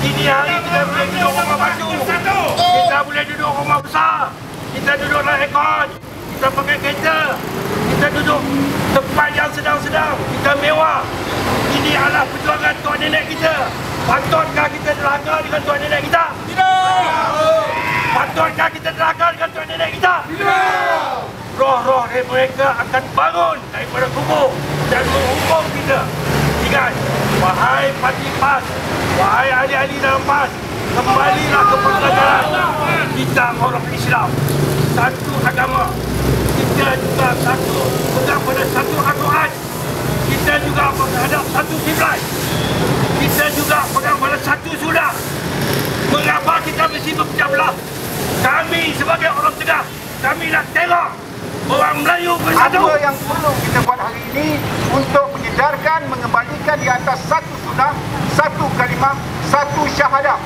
Ini hari kita boleh duduk rumah batu. Kita boleh duduk rumah besar. Kita duduk naik aircon. Kita pakai kereta. Kita duduk tempat yang sedang-sedang. Kita mewah. Ini adalah perjuangan tok nenek kita. Patutkah kita derhaka dengan tok nenek kita? Patutkah kita derhaka dengan tok nenek kita? roh-roh dari mereka akan bangun daripada kubur dan menghukum kita. Wahai parti PAS, wahai ahli-ahli dalam PAS, kembalilah ke persatuan. Kita orang Islam, satu agama. Kita juga satu, pegang pada satu Al-Quran. Kita juga menghadap satu kiblat. Kita juga pegang pada satu sunnah. Mengapa kita mesti berpecah belah? Kami sebagai orang Tengah, kami nak tengok orang Melayu bersatu. Apa yang perlu kita buat hari ini untuk menyedarkan, mengembalikan di atas satu sunnah, satu kalimah, satu syahadah.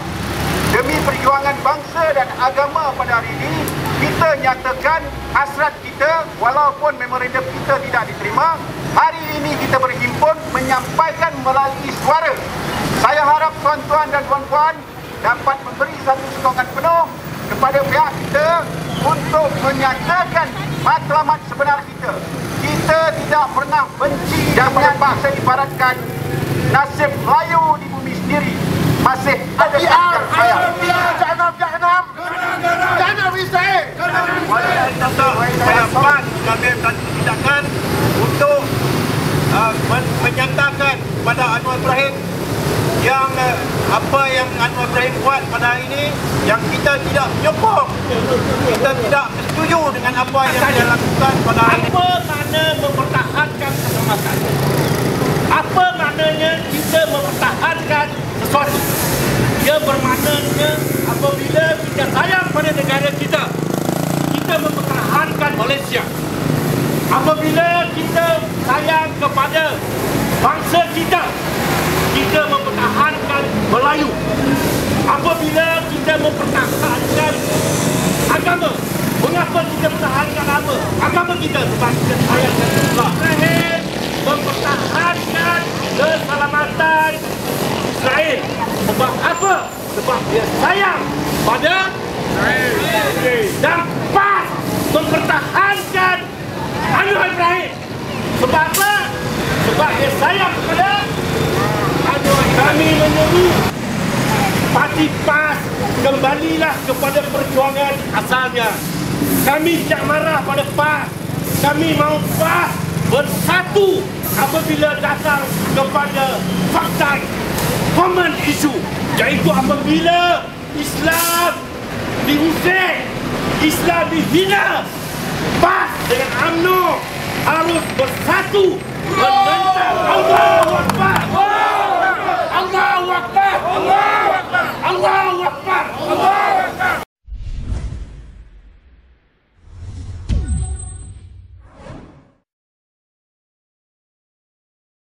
Demi perjuangan bangsa dan agama pada hari ini, kita nyatakan hasrat kita walaupun memorandum kita tidak diterima, hari ini kita berhimpun menyampaikan melalui suara. Saya harap tuan-tuan dan puan-puan dapat memberi satu sokongan penuh kepada pihak kita untuk menyatakan matlamat sebenar kita. Kita tidak pernah benci dan menyembah saya ibaratkan nasib Melayu di bumi sendiri masih ada biar, saya. biar, jangan, jangan, jangan bisa. Walaupun tata saya PAS mengambil satu tindakan untuk uh, men- menyatakan pada Anwar Ibrahim yang uh, apa yang Anwar Ibrahim buat pada hari ini yang kita tidak menyokong kita tidak setuju dengan apa yang dia lakukan pada hari ini Apa makna mempertahankan keselamatan? Apa maknanya kita mempertahankan sesuatu? Ia bermaknanya apabila kita sayang pada negara kita, kita mempertahankan Malaysia. Apabila kita sayang kepada bangsa kita, kita mempertahankan Melayu. Apabila kita mempertahankan agama, mengapa kita mempertahankan agama? Agama sebab kita sayangkan Allah. Terakhir, mempertahankan keselamatan Israel. Sebab apa? Sebab dia sayang pada Israel. Dan PAS mempertahankan Anwar Ibrahim. Sebab apa? Sebab dia sayang kepada Anwar Kami menyeru Parti PAS kembalilah kepada perjuangan asalnya. Kami tidak marah pada PAS. Kami mahu PAS bersatu apabila datang kepada fakta common issue iaitu apabila Islam diusir, Islam dihina, PAS dengan UMNO harus bersatu menentang.